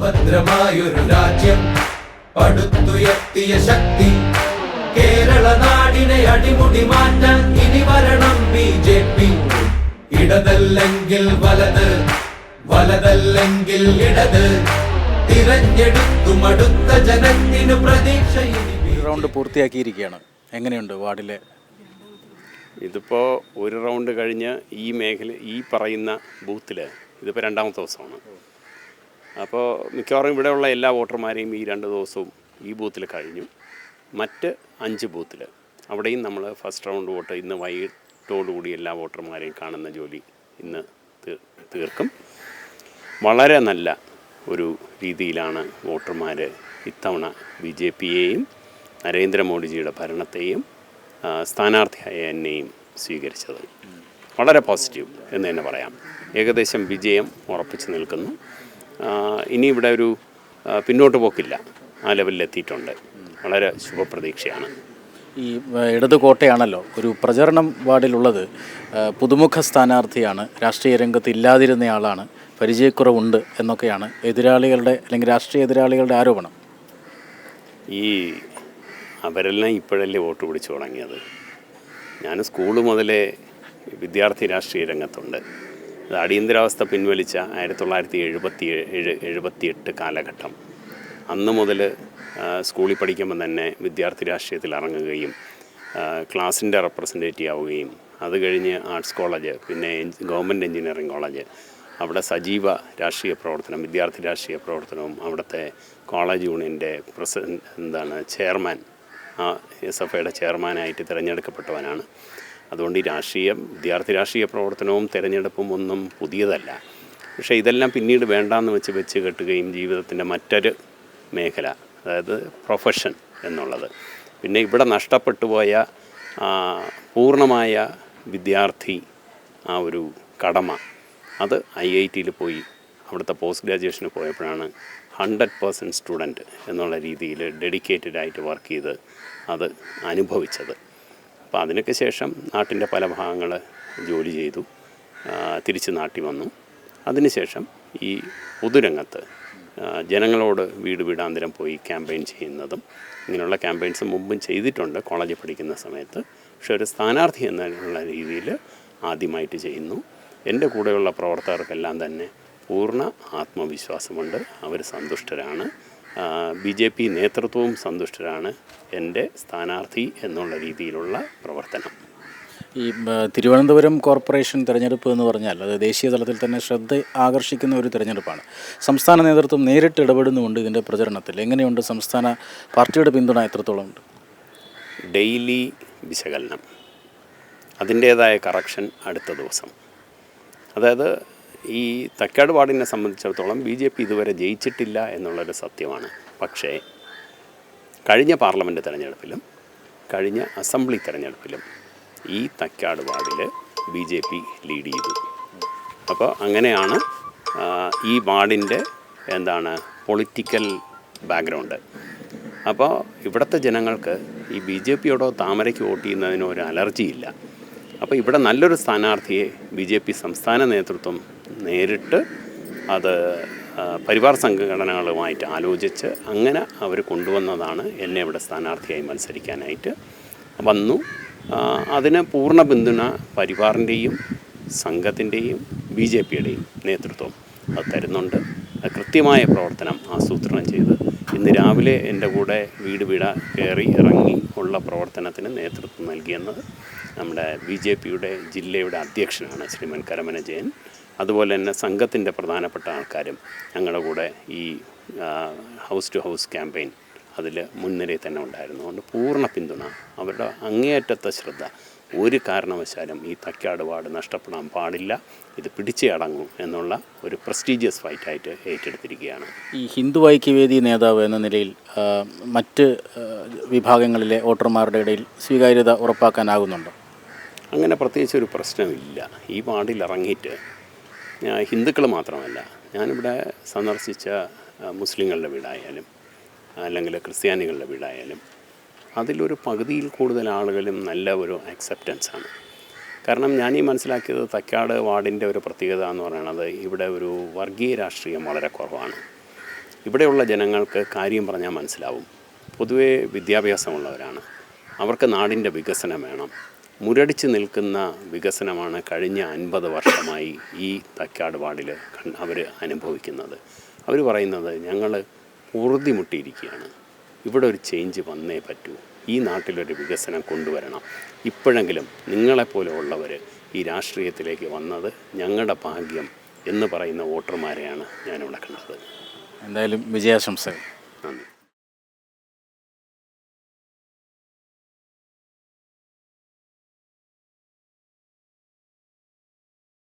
സുഭദ്രമായൊരു രാജ്യം. പടുത്തുയർത്തിയ ശക്തി. കേരള നാടിനെ അടിമുടി മാറ്റാൻ ഇനി വരണം ബി ജെ പി. ഇടതല്ലെങ്കിൽ വലത് വലതല്ലെങ്കിൽ ഇടത്. തിരഞ്ഞെടുത്തും അടുത്ത ജനത്തിനു പ്രതീക്ഷ റൗണ്ട് പൂർത്തിയാക്കിയിരിക്കുകയാണ്. എങ്ങനെയുണ്ട് വാർഡിലെ? ഇതിപ്പോൾ ഒരു റൗണ്ട് കഴിഞ്ഞ് ഈ മേഖല ഈ പറയുന്ന ബൂത്തിൽ ഇതിപ്പോൾ രണ്ടാമത്തെ ദിവസമാണ്. അപ്പോൾ മിക്കവാറും ഇവിടെയുള്ള എല്ലാ വോട്ടർമാരെയും ഈ രണ്ട് ദിവസവും ഈ ബൂത്തിൽ കഴിഞ്ഞു. മറ്റ് അഞ്ച് ബൂത്തിൽ. അവിടെയും നമ്മൾ ഫസ്റ്റ് റൗണ്ട് വോട്ട് ഇന്ന് വൈകിട്ടോടുകൂടി എല്ലാ വോട്ടർമാരെയും കാണുന്ന ജോലി ഇന്ന് തീർക്കും. വളരെ നല്ല ഒരു രീതിയിലാണ് വോട്ടർമാർ ഇത്തവണ ബി ജെ പിയെയും നരേന്ദ്രമോദിജിയുടെ ഭരണത്തെയും സ്ഥാനാർത്ഥിയായ എന്നെയും സ്വീകരിച്ചത്. വളരെ പോസിറ്റീവ് എന്ന് തന്നെ പറയാം. ഏകദേശം വിജയം ഉറപ്പിച്ചു നിൽക്കുന്നു. ഇനി ഇവിടെ ഒരു പിന്നോട്ട് പോക്കില്ല. ആ ലെവലിൽ എത്തിയിട്ടുണ്ട്. വളരെ ശുഭപ്രതീക്ഷയാണ്. ഈ ഇടത് കോട്ടയാണല്ലോ ഒരു പ്രചരണം വാർഡിലുള്ളത്. പുതുമുഖ സ്ഥാനാർത്ഥിയാണ് രാഷ്ട്രീയ രംഗത്ത് ഇല്ലാതിരുന്നയാളാണ് പരിചയക്കുറവുണ്ട് എന്നൊക്കെയാണ് എതിരാളികളുടെ അല്ലെങ്കിൽ രാഷ്ട്രീയ എതിരാളികളുടെ ആരോപണം. ഈ അവരെല്ലാം ഇപ്പോഴല്ലേ വോട്ട് പിടിച്ചു തുടങ്ങിയത്. ഞാൻ സ്കൂൾ മുതലേ വിദ്യാർത്ഥി രാഷ്ട്രീയ രംഗത്തുണ്ട്. അടിയന്തരാവസ്ഥ പിൻവലിച്ച ആയിരത്തി തൊള്ളായിരത്തി എഴുപത്തി ഏഴ് എഴുപത്തിയെട്ട് കാലഘട്ടം. അന്ന് മുതൽ സ്കൂളിൽ പഠിക്കുമ്പോൾ തന്നെ വിദ്യാർത്ഥി രാഷ്ട്രീയത്തിൽ ഇറങ്ങുകയും ക്ലാസിന്റെ റെപ്രസെന്റേറ്റീവ് ആവുകയും അത് കഴിഞ്ഞ് ആർട്സ് കോളേജ് പിന്നെ ഗവൺമെന്റ് എഞ്ചിനീയറിംഗ് കോളേജ്. അവിടെ സജീവ രാഷ്ട്രീയ പ്രവർത്തനം വിദ്യാർത്ഥി രാഷ്ട്രീയ പ്രവർത്തനവും അവിടുത്തെ കോളേജ് യൂണിയന്റെ പ്രസിഡന്റ് എന്താണ് ചെയർമാൻ എസ് എഫ് ഐയുടെ ചെയർമാനായിട്ട് തിരഞ്ഞെടുക്കപ്പെട്ടവനാണ്. അതുകൊണ്ട് ഈ രാഷ്ട്രീയം വിദ്യാർത്ഥി രാഷ്ട്രീയ പ്രവർത്തനവും തിരഞ്ഞെടുപ്പും ഒന്നും പുതിയതല്ല. പക്ഷേ ഇതെല്ലാം പിന്നീട് വേണ്ടാന്ന് വെച്ച് വെച്ച് കെട്ടുകയും ജീവിതത്തിന്റെ മറ്റൊരു മേഖല അതായത് പ്രൊഫഷൻ എന്നുള്ളത്. പിന്നെ ഇവിടെ നഷ്ടപ്പെട്ടു പോയ പൂർണമായ വിദ്യാർത്ഥി ആ ഒരു കടമ അത് ഐ ഐ ടിയിൽ പോയി അവിടുത്തെ പോസ്റ്റ് ഗ്രാജുവേഷന് പോയപ്പോഴാണ് ഹൺഡ്രഡ് പേഴ്സന്റ് സ്റ്റുഡന്റ് എന്നുള്ള രീതിയിൽ ഡെഡിക്കേറ്റഡ് ആയിട്ട് വർക്ക് ചെയ്ത് അത് അനുഭവിച്ചത്. അപ്പോൾ അതിനൊക്കെ ശേഷം നാട്ടിന്റെ പല ഭാഗങ്ങൾ ജോലി ചെയ്തു. തിരിച്ച് നാട്ടിൽ വന്നു. അതിനുശേഷം ഈ പൊതുരംഗത്ത് ജനങ്ങളോട് വീട് വീടാന്തരം പോയി ക്യാമ്പയിൻ ചെയ്യുന്നതും ഇങ്ങനെയുള്ള ക്യാമ്പയിൻസ് മുമ്പും ചെയ്തിട്ടുണ്ട്. കോളേജിൽ പഠിക്കുന്ന സമയത്ത്. പക്ഷെ ഒരു സ്ഥാനാർത്ഥി എന്നുള്ള രീതിയിൽ ആദ്യമായിട്ട് ചെയ്യുന്നു. എന്റെ കൂടെയുള്ള പ്രവർത്തകർക്കെല്ലാം തന്നെ പൂർണ ആത്മവിശ്വാസമുണ്ട്. അവർ സന്തുഷ്ടരാണ്. ബി ജെ പി നേതൃത്വവും സന്തുഷ്ടരാണ് എന്റെ സ്ഥാനാർത്ഥി എന്നുള്ള രീതിയിലുള്ള പ്രവർത്തനം. ഈ തിരുവനന്തപുരം കോർപ്പറേഷൻ തിരഞ്ഞെടുപ്പ് എന്ന് പറഞ്ഞാൽ അത് ദേശീയ തലത്തിൽ തന്നെ ശ്രദ്ധ ആകർഷിക്കുന്ന ഒരു തിരഞ്ഞെടുപ്പാണ്. സംസ്ഥാന നേതൃത്വം നേരിട്ട് ഇടപെടുന്നുമുണ്ട് ഇതിന്റെ പ്രചരണത്തിൽ. എങ്ങനെയുണ്ട് സംസ്ഥാന പാർട്ടിയുടെ പിന്തുണ എത്രത്തോളം ഉണ്ട്? ഡെയിലി വിശകലനം. അതിന്റേതായ കറക്ഷൻ അടുത്ത ദിവസം. അതായത് ഈ തക്കാട് വാർഡിനെ സംബന്ധിച്ചിടത്തോളം ബി ജെ പി ഇതുവരെ ജയിച്ചിട്ടില്ല എന്നുള്ളൊരു സത്യമാണ്. പക്ഷേ കഴിഞ്ഞ പാർലമെന്റ് തെരഞ്ഞെടുപ്പിലും കഴിഞ്ഞ അസംബ്ലി തെരഞ്ഞെടുപ്പിലും ഈ തക്കാട് വാർഡിൽ ബി ജെ പി ലീഡ് ചെയ്തു. അപ്പോൾ അങ്ങനെയാണ് ഈ വാർഡിന്റെ എന്താണ് പൊളിറ്റിക്കൽ ബാക്ക്ഗ്രൗണ്ട്. അപ്പോൾ ഇവിടുത്തെ ജനങ്ങൾക്ക് ഈ ബി ജെ പിയോടോ താമരയ്ക്ക് വോട്ട് ചെയ്യുന്നതിനോ ഒരു അലർജിയില്ല. അപ്പോൾ ഇവിടെ നല്ലൊരു സ്ഥാനാർത്ഥിയെ ബി ജെ പി സംസ്ഥാന നേതൃത്വം നേരിട്ട് അത് പരിവാർ സംഘടനകളുമായിട്ട് ആലോചിച്ച് അങ്ങനെ അവർ കൊണ്ടുവന്നതാണ് എന്നെ ഇവിടെ സ്ഥാനാർത്ഥിയായി മത്സരിക്കാനായിട്ട് വന്നു. അതിന് പൂർണ പിന്തുണ പരിവാറിന്റെയും സംഘത്തിന്റെയും ബി ജെ പിയുടെയും നേതൃത്വം അത് തരുന്നുണ്ട്. കൃത്യമായ പ്രവർത്തനം ആസൂത്രണം ചെയ്ത് ഇന്ന് രാവിലെ എന്റെ കൂടെ വീട് വീട കയറി ഇറങ്ങി ഉള്ള പ്രവർത്തനത്തിന് നേതൃത്വം നൽകിയെന്നത് നമ്മുടെ ബി ജെ പിയുടെ ജില്ലയുടെ അധ്യക്ഷനാണ് ശ്രീമൻ കരമന ജയൻ. അതുപോലെ തന്നെ സംഘത്തിന്റെ പ്രധാനപ്പെട്ട ആൾക്കാരും ഞങ്ങളുടെ കൂടെ ഈ ഹൗസ് ടു ഹൗസ് ക്യാമ്പയിൻ അതിൽ മുൻനിരയിൽ തന്നെ ഉണ്ടായിരുന്നു. അതുകൊണ്ട് പൂർണ പിന്തുണ അവരുടെ അങ്ങേയറ്റത്തെ ശ്രദ്ധ. ഒരു കാരണവശാലും ഈ തക്കാട് വാർഡ് നഷ്ടപ്പെടാൻ പാടില്ല. ഇത് പിടിച്ചേ അടങ്ങും എന്നുള്ള ഒരു പ്രസ്റ്റീജിയസ് ഫൈറ്റായിട്ട് ഏറ്റെടുത്തിരിക്കുകയാണ്. ഈ ഹിന്ദു ഐക്യവേദി നേതാവ് എന്ന നിലയിൽ മറ്റ് വിഭാഗങ്ങളിലെ വോട്ടർമാരുടെ ഇടയിൽ സ്വീകാര്യത ഉറപ്പാക്കാനാകുന്നുണ്ടോ? അങ്ങനെ പ്രത്യേകിച്ച് ഒരു പ്രശ്നമില്ല. ഈ വാർഡിൽ ഇറങ്ങിയിട്ട് ഹിന്ദുക്കൾ മാത്രമല്ല. ഞാനിവിടെ സന്ദർശിച്ച മുസ്ലിങ്ങളുടെ വീടായാലും അല്ലെങ്കിൽ ക്രിസ്ത്യാനികളുടെ വീടായാലും അതിലൊരു പകുതിയിൽ കൂടുതൽ ആളുകളും നല്ല ഒരു ആണ്. കാരണം ഞാൻ ഈ മനസ്സിലാക്കിയത് തക്കാട് വാർഡിന്റെ ഒരു പ്രത്യേകത എന്ന് പറയുന്നത് ഇവിടെ ഒരു വർഗീയ രാഷ്ട്രീയം വളരെ കുറവാണ്. ഇവിടെയുള്ള ജനങ്ങൾക്ക് കാര്യം പറഞ്ഞാൽ മനസ്സിലാവും. പൊതുവേ വിദ്യാഭ്യാസമുള്ളവരാണ്. അവർക്ക് നാടിന്റെ വികസനം വേണം. മുരടിച്ച് നിൽക്കുന്ന വികസനമാണ് കഴിഞ്ഞ അൻപത് വർഷമായി ഈ തക്കാട് വാർഡിൽ അവർ അനുഭവിക്കുന്നത്. അവർ പറയുന്നത് ഞങ്ങൾ മുട്ടിയിരിക്കുകയാണ് ഇവിടെ ഒരു ചേഞ്ച് വന്നേ പറ്റൂ. ഈ നാട്ടിലൊരു വികസനം കൊണ്ടുവരണം. ഇപ്പോഴെങ്കിലും നിങ്ങളെപ്പോലെ ഉള്ളവർ ഈ രാഷ്ട്രീയത്തിലേക്ക് വന്നത് ഞങ്ങളുടെ ഭാഗ്യം എന്ന് പറയുന്ന വോട്ടർമാരെയാണ് ഞാനിവിടെ കണ്ടത്. എന്തായാലും വിജയാശംസകൾ.